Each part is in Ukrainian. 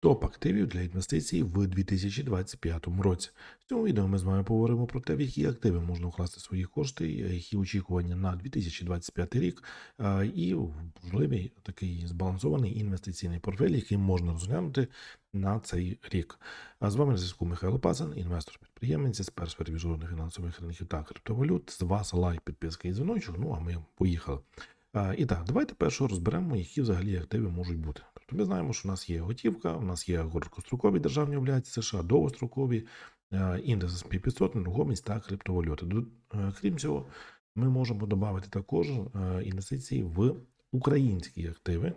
Топ активів для інвестицій в 2025 році. В цьому відео ми з вами поговоримо про те, в які активи можна вкласти свої кошти, які очікування на 2025 рік, і можливий такий збалансований інвестиційний портфель, який можна розглянути на цей рік. А з вами на зв'язку Михайло Пазан, інвестор-підприємець, експерт сфері міжнародних фінансових ринків та криптовалют. З вас лайк, підписка і дзвіночок. Ну а ми поїхали. І так, давайте перше розберемо, які взагалі активи можуть бути. Тобто ми знаємо, що у нас є готівка, у нас є короткострокові державні облігації США, довгострокові, індекс S&P 500, нерухомість та криптовалюти. Е, Крім цього, ми можемо додати також е, інвестиції в українські активи,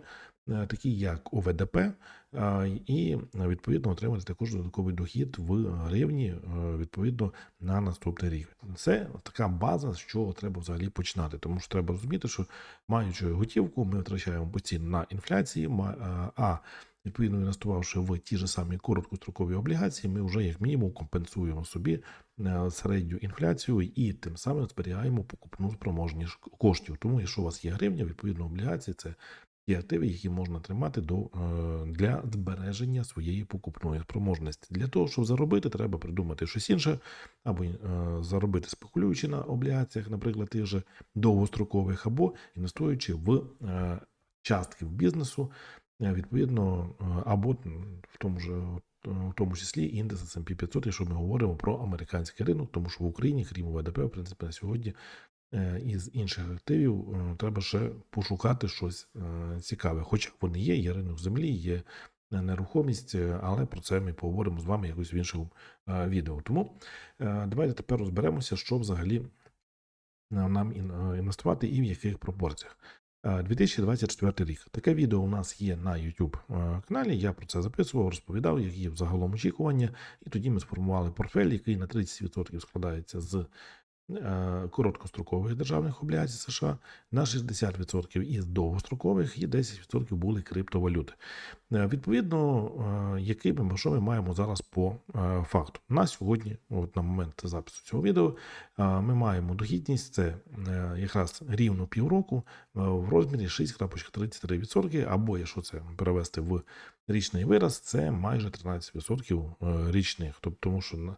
такі як ОВДП, е, і е, відповідно отримати також додатковий дохід в гривні е, відповідно на наступний рік. Це така база, з чого треба взагалі починати, тому що треба розуміти, що маючи готівку, ми втрачаємо постійно на інфляції, а відповідно інвестувавши в ті ж самі короткострокові облігації, ми вже як мінімум компенсуємо собі е, середню інфляцію і тим самим зберігаємо покупну спроможність коштів. Тому, якщо у вас є гривня, відповідно облігації це ті активи, які можна тримати до, е, для збереження своєї покупної спроможності. Для того, щоб заробити, треба придумати щось інше, або е, заробити спекулюючи на облігаціях, наприклад, тих же довгострокових, або інвестуючи в е, частки в бізнесу, відповідно, або в тому ж. В тому числі індекс S&P 500, якщо ми говоримо про американський ринок, тому що в Україні, крім ВДП, в принципі, на сьогодні із інших активів е, треба ще пошукати щось е, цікаве. Хоча вони є, є ринок землі, є нерухомість, е, але про це ми поговоримо з вами якось в іншому е, відео. Тому е, давайте тепер розберемося, що взагалі е, нам е, інвестувати і в яких пропорціях. Е, 2024 рік. Таке відео у нас є на YouTube е, каналі. Я про це записував, розповідав, які взагалом очікування. І тоді ми сформували портфель, який на 30% складається з е, короткострокових державних облігацій США, на 60% із довгострокових і 10% були криптовалюти. Е, Відповідно, е, який ми що ми маємо зараз по е, факту. На сьогодні, от на момент запису цього відео, е, ми маємо дохідність це е, якраз рівно півроку е, в розмірі 6,33%, або якщо це перевести в річний вираз, це майже 13% е, річних. Тобто, тому що Е,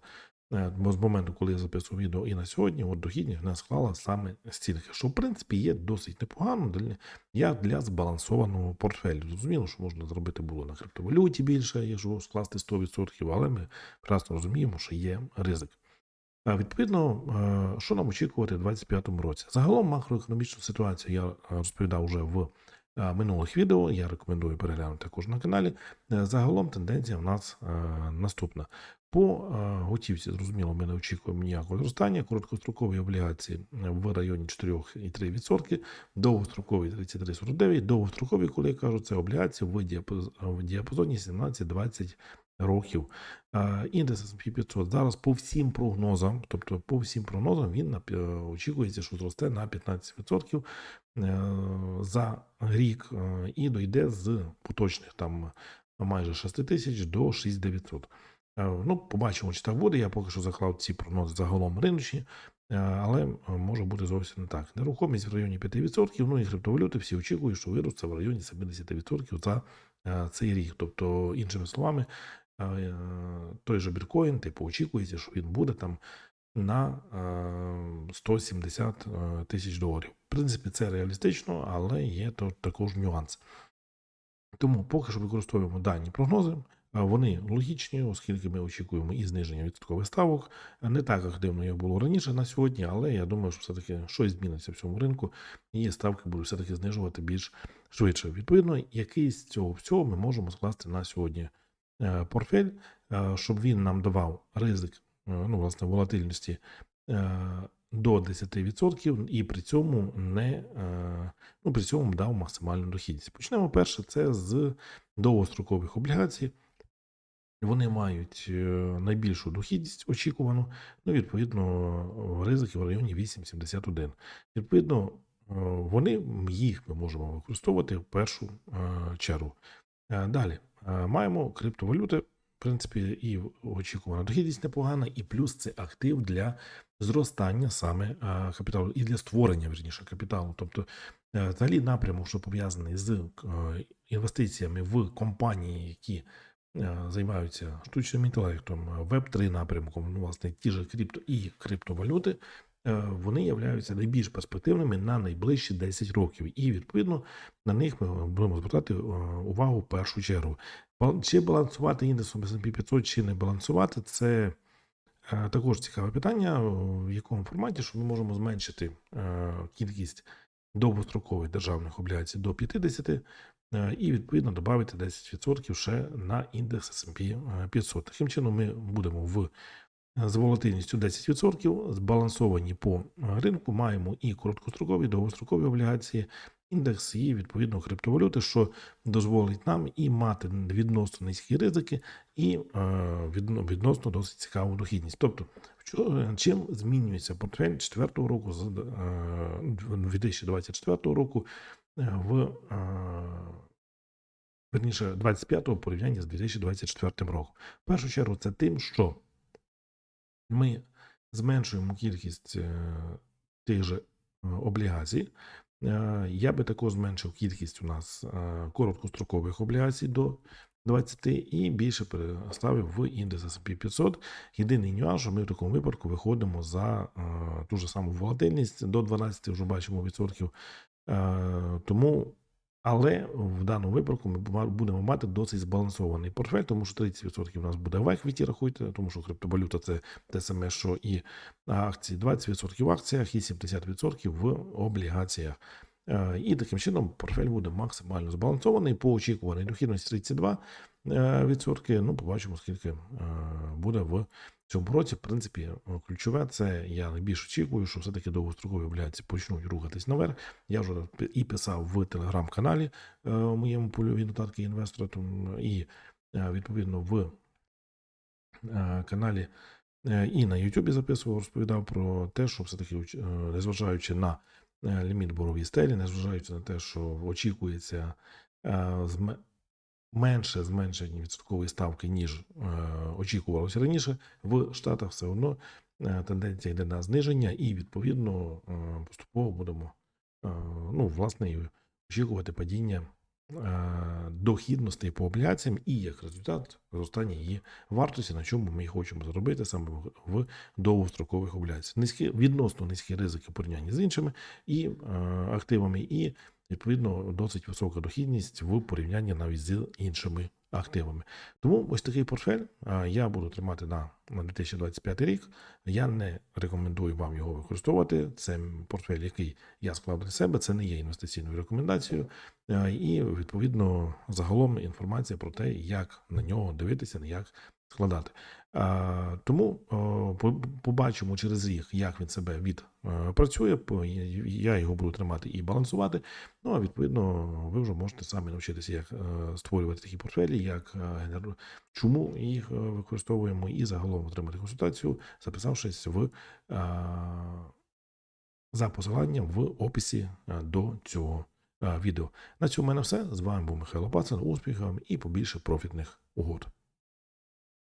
Бо з моменту, коли я записував відео і на сьогодні, от дохідність в нас склала саме стільки, що в принципі є досить непогано для як для збалансованого портфелю. Зрозуміло, що можна зробити було на криптовалюті більше, якщо скласти 100%, але ми прекрасно розуміємо, що є ризик. Відповідно, е, що нам очікувати в 2025 році? Загалом макроекономічну ситуацію я е, розповідав вже в е, минулих відео. Я рекомендую переглянути також на каналі. Е, Загалом тенденція в нас е, наступна. По е, готівці, зрозуміло, ми не очікуємо ніякого зростання. Короткострокові облігації е, в районі 4,3%, довгострокові 33,49%, довгострокові, коли я кажу, це облігації в, діапазоні 17-20 років. Е, Індекс S&P 500 зараз по всім прогнозам, тобто по всім прогнозам, він очікується, що зросте на 15% е, за рік і дойде з поточних там майже 6 тисяч до 6900. Е, Ну, побачимо, чи так буде. Я поки що заклав ці прогнози загалом риночні, е, але е, може бути зовсім не так. Нерухомість в районі 5%, ну і криптовалюти всі очікують, що виросте в районі 70% за цей рік. Тобто, іншими словами, той же біткоін, типу, очікується, що він буде там на е, 170 е, тисяч доларів. В принципі, це реалістично, але є також нюанс. Тому поки що використовуємо дані прогнози. Вони логічні, оскільки ми очікуємо і зниження відсоткових ставок. Не так активно як було раніше на сьогодні, але я думаю, що все-таки щось зміниться в цьому ринку, і ставки будуть все-таки знижувати більш швидше. Відповідно, який з цього всього ми можемо скласти на сьогодні е, портфель, е, щоб він нам давав ризик, е, ну, власне, волатильності до 10% і при цьому не ну, при цьому дав максимальну дохідність. Почнемо перше, це з довгострокових облігацій. Вони мають е, найбільшу дохідність очікувану, ну, відповідно, ризики в районі 8,71. Відповідно, е, вони їх ми можемо використовувати в першу е, чергу. Далі маємо криптовалюти. В принципі, і очікувана дохідність непогана, і плюс це актив для зростання саме капіталу і для створення верніше капіталу. Тобто, взагалі напрямок, що пов'язаний з інвестиціями в компанії, які займаються штучним інтелектом, веб 3 напрямком, ну, власне, ті ж крипто і криптовалюти, е, вони являються найбільш перспективними на найближчі 10 років. І відповідно на них ми будемо звертати е, увагу в першу чергу. Чи балансувати індексом S&P 500, чи не балансувати, це е, також цікаве питання, в якому форматі, що ми можемо зменшити е, кількість довгострокових державних облігацій до 50 е, і відповідно додати 10% ще на індекс S&P 500. Таким чином ми будемо в з волатильністю 10% збалансовані по е, ринку. Маємо і короткострокові, і довгострокові облігації, індекс і відповідно криптовалюти, що дозволить нам і мати відносно низькі ризики, і е, відносно досить цікаву дохідність. Тобто, чим змінюється портфель 4 року з е, 2024 року е, в верніше 25-го в порівнянні з 2024 роком. В першу чергу, це тим, що ми зменшуємо кількість е, тих же е, облігацій. Е, Я би також зменшив кількість у нас короткострокових облігацій до 20 і більше переставив в індекс S&P 500. Єдиний нюанс, що ми в такому випадку виходимо за ту ж саму волатильність до 12 вже бачимо відсотків. Е, Тому але в даному випадку ми будемо мати досить збалансований портфель, тому що 30% у нас буде в еквіті, рахуйте, тому що криптовалюта це те саме, що і акції, 20% в акціях і 70% в облігаціях. Е, І таким чином портфель буде максимально збалансований по очікуваній дохідності 32 е, відсотки. Ну, побачимо, скільки буде в цьому році. В принципі, е, ключове це я найбільш очікую, що все-таки довгострокові облігації почнуть рухатись наверх. Я вже і писав в телеграм-каналі е, у моєму польові нотатки інвестора, і е, відповідно в каналі і на Ютубі записував, розповідав про те, що все-таки, незважаючи на ліміт боровій стелі, незважаючи на те, що очікується менше зменшення відсоткової ставки, ніж е, очікувалося раніше, в Штатах все одно е, тенденція йде на зниження, і відповідно е, поступово будемо ну, власне, очікувати падіння дохідностей по облігаціям і як результат зростання її вартості, на чому ми хочемо заробити саме в- довгострокових облігаціях. Низькі, відносно низькі ризики в порівнянні з іншими і активами, і відповідно досить висока дохідність в порівнянні навіть з іншими активами. Тому ось такий портфель я буду тримати на, на 2025 рік. Я не рекомендую вам його використовувати. Це портфель, який я склав для себе. Це не є інвестиційною рекомендацією. І відповідно загалом інформація про те, як на нього дивитися, як складати. Тому побачимо через рік, як він себе відпрацює. Я його буду тримати і балансувати. Ну а відповідно, ви вже можете самі навчитися, як е, створювати такі портфелі, як е, чому їх е, використовуємо, і загалом отримати консультацію, записавшись в за посиланням в описі до цього відео. На цьому в мене все. З вами був Михайло Пацан. Успіхів і побільше профітних угод.